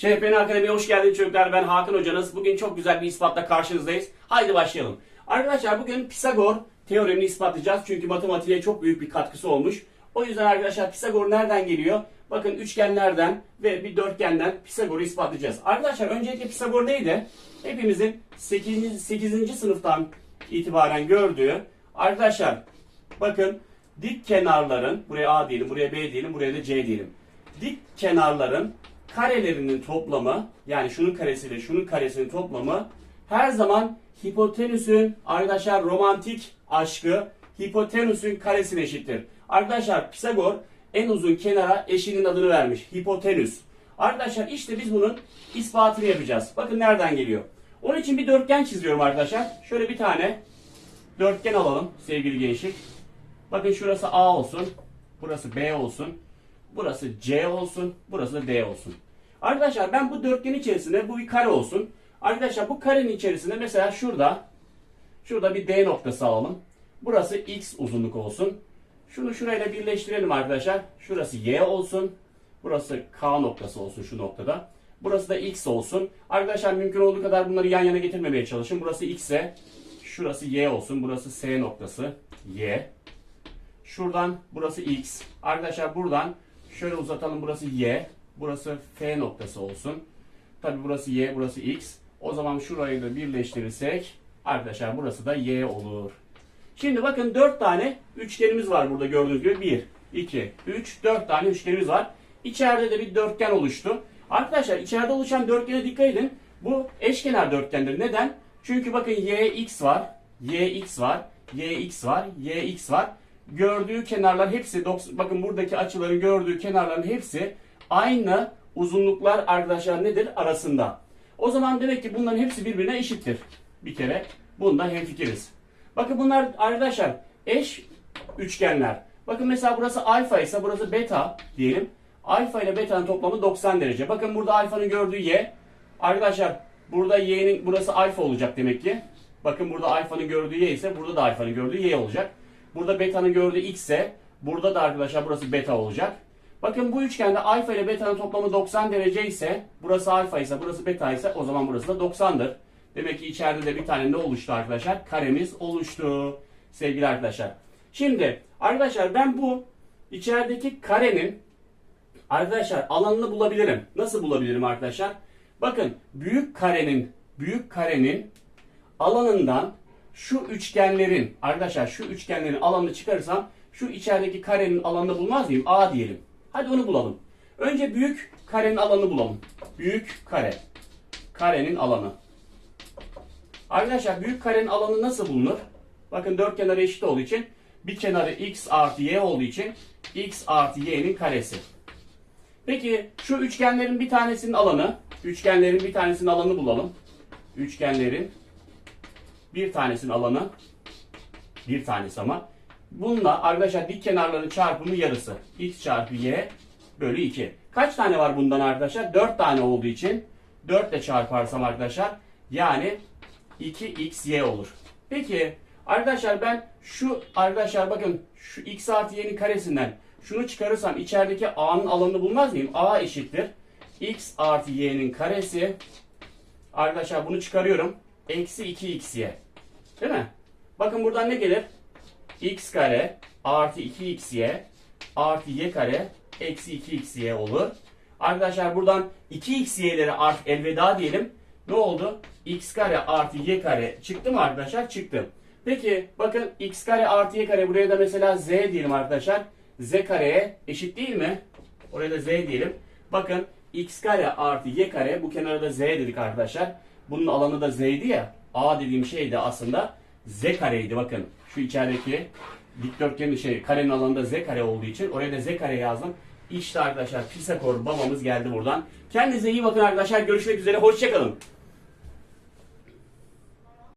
ÇPN Akademi'ye hoş geldiniz çocuklar. Ben Hakan hocanız. Bugün çok güzel bir ispatla karşınızdayız. Haydi başlayalım. Arkadaşlar bugün Pisagor teoremini ispatlayacağız. Çünkü matematiğe çok büyük bir katkısı olmuş. O yüzden arkadaşlar Pisagor nereden geliyor? Bakın üçgenlerden ve bir dörtgenden Pisagor'u ispatlayacağız. Arkadaşlar öncelikle Pisagor neydi? Hepimizin 8. 8. sınıftan itibaren gördüğü arkadaşlar bakın dik kenarların buraya A diyelim, buraya B diyelim, buraya da C diyelim. Dik kenarların karelerinin toplamı yani şunun karesiyle şunun karesinin toplamı her zaman hipotenüsün arkadaşlar romantik aşkı hipotenüsün karesine eşittir. Arkadaşlar Pisagor en uzun kenara eşinin adını vermiş. Hipotenüs. Arkadaşlar işte biz bunun ispatını yapacağız. Bakın nereden geliyor. Onun için bir dörtgen çiziyorum arkadaşlar. Şöyle bir tane dörtgen alalım sevgili gençlik. Bakın şurası A olsun. Burası B olsun. Burası C olsun. Burası da D olsun. Arkadaşlar ben bu dörtgen içerisinde bu bir kare olsun. Arkadaşlar bu karenin içerisinde mesela şurada şurada bir D noktası alalım. Burası X uzunluk olsun. Şunu şurayla birleştirelim arkadaşlar. Şurası Y olsun. Burası K noktası olsun şu noktada. Burası da X olsun. Arkadaşlar mümkün olduğu kadar bunları yan yana getirmemeye çalışın. Burası X'e. Şurası Y olsun. Burası S noktası. Y. Şuradan burası X. Arkadaşlar buradan şöyle uzatalım. Burası Y. Burası F noktası olsun. Tabi burası Y, burası X. O zaman şurayı da birleştirirsek arkadaşlar burası da Y olur. Şimdi bakın 4 tane üçgenimiz var burada gördüğünüz gibi. 1, 2, 3, 4 tane üçgenimiz var. İçeride de bir dörtgen oluştu. Arkadaşlar içeride oluşan dörtgene dikkat edin. Bu eşkenar dörtgendir. Neden? Çünkü bakın YX var, YX var, YX var, YX var. Gördüğü kenarlar hepsi, bakın buradaki açıların gördüğü kenarların hepsi aynı uzunluklar arkadaşlar nedir? Arasında. O zaman demek ki bunların hepsi birbirine eşittir. Bir kere bundan hemfikiriz. Bakın bunlar arkadaşlar eş üçgenler. Bakın mesela burası alfa ise burası beta diyelim. Alfa ile beta'nın toplamı 90 derece. Bakın burada alfanın gördüğü y. Arkadaşlar burada y'nin burası alfa olacak demek ki. Bakın burada alfanın gördüğü y ise burada da alfanın gördüğü y olacak. Burada beta'nın gördüğü x ise burada da arkadaşlar burası beta olacak. Bakın bu üçgende alfa ile beta'nın toplamı 90 derece ise burası alfa ise burası beta ise o zaman burası da 90'dır. Demek ki içeride de bir tane ne oluştu arkadaşlar? Karemiz oluştu sevgili arkadaşlar. Şimdi arkadaşlar ben bu içerideki karenin arkadaşlar alanını bulabilirim. Nasıl bulabilirim arkadaşlar? Bakın büyük karenin büyük karenin alanından şu üçgenlerin arkadaşlar şu üçgenlerin alanını çıkarırsam şu içerideki karenin alanını bulmaz mıyım? A diyelim. Hadi onu bulalım. Önce büyük karenin alanını bulalım. Büyük kare. Karenin alanı. Arkadaşlar büyük karenin alanı nasıl bulunur? Bakın dört kenarı eşit olduğu için bir kenarı x artı y olduğu için x artı y'nin karesi. Peki şu üçgenlerin bir tanesinin alanı, üçgenlerin bir tanesinin alanı bulalım. Üçgenlerin bir tanesinin alanı, bir tanesi ama. Bununla arkadaşlar dik kenarların çarpımı yarısı. x çarpı y bölü 2. Kaç tane var bundan arkadaşlar? 4 tane olduğu için 4 ile çarparsam arkadaşlar yani 2xy olur. Peki arkadaşlar ben şu arkadaşlar bakın şu x artı y'nin karesinden şunu çıkarırsam içerideki a'nın alanını bulmaz mıyım? a eşittir. x artı y'nin karesi arkadaşlar bunu çıkarıyorum. Eksi 2xy. Değil mi? Bakın buradan ne gelir? x kare artı 2xy artı y kare eksi 2xy olur. Arkadaşlar buradan 2xy'lere artık elveda diyelim. Ne oldu? x kare artı y kare çıktı mı arkadaşlar? Çıktı. Peki bakın x kare artı y kare buraya da mesela z diyelim arkadaşlar. z kareye eşit değil mi? Oraya da z diyelim. Bakın x kare artı y kare bu kenara da z dedik arkadaşlar. Bunun alanı da z'ydi ya. A dediğim şey de aslında z kareydi bakın. Şu içerideki dikdörtgenin şey karenin alanında z kare olduğu için oraya da z kare yazdım. İşte arkadaşlar Pisagor babamız geldi buradan. Kendinize iyi bakın arkadaşlar. Görüşmek üzere. Hoşçakalın.